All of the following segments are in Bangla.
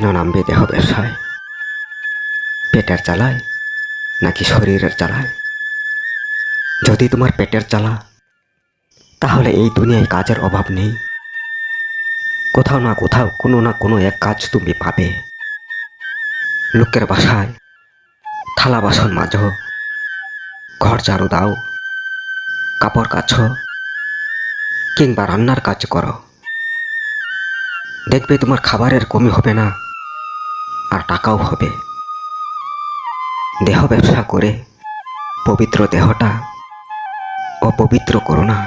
কেন নামবে দেহ ব্যবসায় পেটের জ্বালায় নাকি শরীরের জ্বালায়? যদি তোমার পেটের জ্বালা, তাহলে এই দুনিয়ায় কাজের অভাব নেই। কোথাও না কোথাও কোনো না কোনো এক কাজ তুমি পাবে। লোকের বাসায় থালা বাসন মাঝো ঘর ঝাড়ু দাও, কাপড় কাছো, কিংবা রান্নার কাজ করো। দেখবে তোমার খাবারের কমি হবে না। আর টাকাও হবে। দেহ ব্যবসা করে পবিত্র দেহটা অপবিত্র করো না।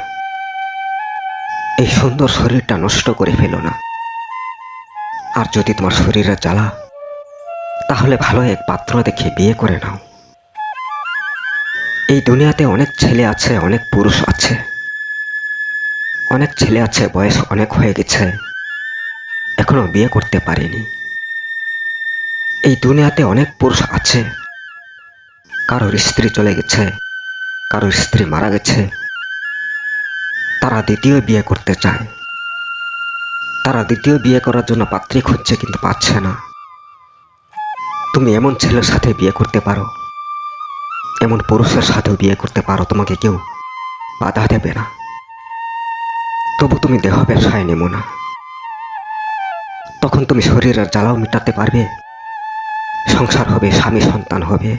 এই সুন্দর শরীরটা নষ্ট করে ফেলো না। আর যদি তোমার শরীরে জ্বালা, তাহলে ভালো এক পাত্র দেখে বিয়ে করে নাও। এই দুনিয়াতে অনেক ছেলে আছে, অনেক পুরুষ আছে। অনেক ছেলে আছে, বয়স অনেক হয়ে গেছে। এখনও বিয়ে করতে পারেনি। এই দুনিয়াতে অনেক পুরুষ আছে। কারোর স্ত্রী চলে গেছে, কারোর স্ত্রী মারা গেছে। তারা দ্বিতীয় বিয়ে করতে চায়। তারা দ্বিতীয় বিয়ে করার জন্য পাত্রী খুঁজছে কিন্তু পাচ্ছে না। তুমি এমন ছেলের সাথে বিয়ে করতে পারো, এমন পুরুষের সাথেও বিয়ে করতে পারো, তোমাকে কেউ বাধা দেবে না। তবু তুমি দেহ ব্যবসায় নেমো না। তখন তুমি শরীরের জ্বালাও মেটাতে পারবে। সংসার হবে, স্বামী সন্তান হবে।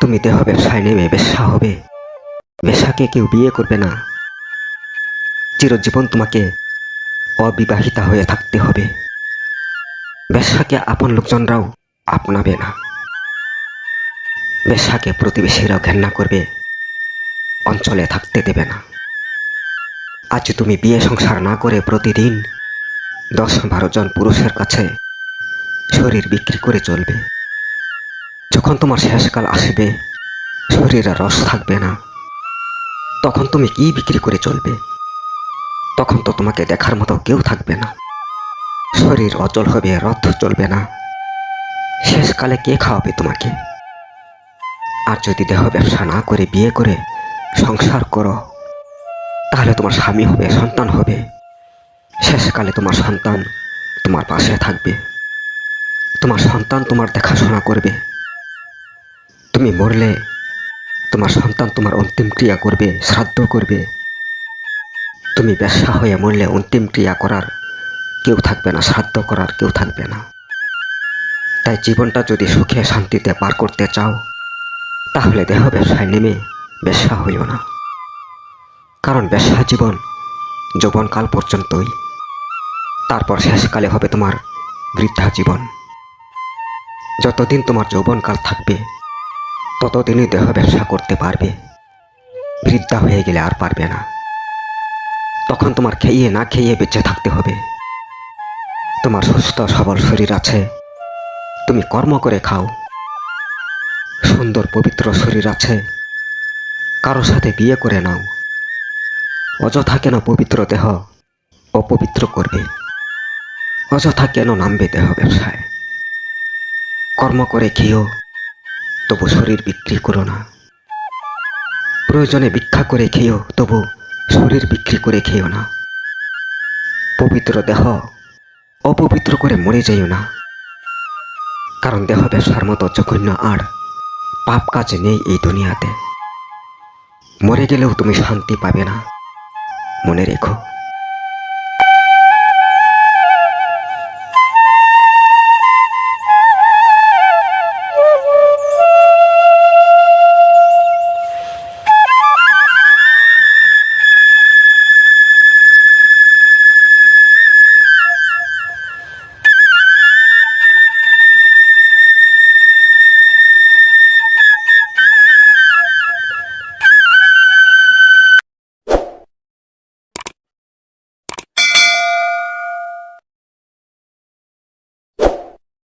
তুমি দেহ নেমে বেশ্যা হবে। বেশাকে কেউ বিয়ে করবে না। চিরজীবন তোমাকে অবিবাহিতা হয়ে থাকতে হবে। বেশাকে আপন লোকজনরাও আপনাবে না। বেশাকে প্রতিবেশীরাও ঘেন্না করবে। অঞ্চলে থাকতে দেবে না। আজ তুমি বিয়ে সংসার না করে প্রতিদিন দশ বারো জন পুরুষের কাছে শরীর বিক্রি করে চলবে। যখন তোমার শেষকাল আসবে, শরীরে রস থাকবে না। তখন তুমি কি বিক্রি করে চলবে? তখন তো তোমাকে দেখার মতো কেউ থাকবে না। শরীর অচল হবে রথ চলবে না। শেষকালে কে খাওয়াবে তোমাকে? আর যদি দেহ ব্যবসা না করে বিয়ে করে সংসার করো, তাহলে তোমার স্বামী হবে, সন্তান হবে। শেষকালে তোমার সন্তান তোমার পাশে থাকবে। তোমার সন্তান তোমার দেখাশোনা করবে। তুমি মরলে তোমার সন্তান তোমার অন্তিম ক্রিয়া করবে, শ্রাদ্ধ করবে। তুমি ব্যবসা হয়ে মরলে অন্তিম ক্রিয়া করার কেউ থাকবে না, শ্রাদ্ধ করার কেউ থাকবে না। তাই জীবনটা যদি সুখে শান্তিতে পার করতে চাও, তাহলে দেহ ব্যবসায় নেমে ব্যবসা হইও না। কারণ ব্যবসা জীবন যৌবনকাল পর্যন্তই। তারপর শেষকালে হবে তোমার বৃদ্ধা জীবন। যতদিন তোমার যৌবনকাল থাকবে, ততদিনই দেহ ব্যবসা করতে পারবে। বৃদ্ধা হয়ে গেলে আর পারবে না। তখন তোমার খেয়ে না খেয়ে বেঁচে থাকতে হবে। তোমার সুস্থ সবল শরীর আছে। তুমি কর্ম করে খাও। সুন্দর পবিত্র শরীর আছে। কারও সাথে বিয়ে করে নাও। অযথা কেন পবিত্র দেহ? অপবিত্র করবে। অযথা কেন নামবে দেহ ব্যবসায়? কর্ম করে খেয়েও, তবু শরীর বিক্রি করো না। প্রয়োজনে ভিক্ষা করে খেয়েও, তবু শরীর বিক্রি করে খেয়েও না। পবিত্র দেহ, অপবিত্র করে মরে যাইও না। কারণ দেহ ব্যবসার মতো জঘন্য আর পাপ কাজ নেই এই দুনিয়াতে। মরে গেলেও তুমি শান্তি পাবে না। মনে রেখো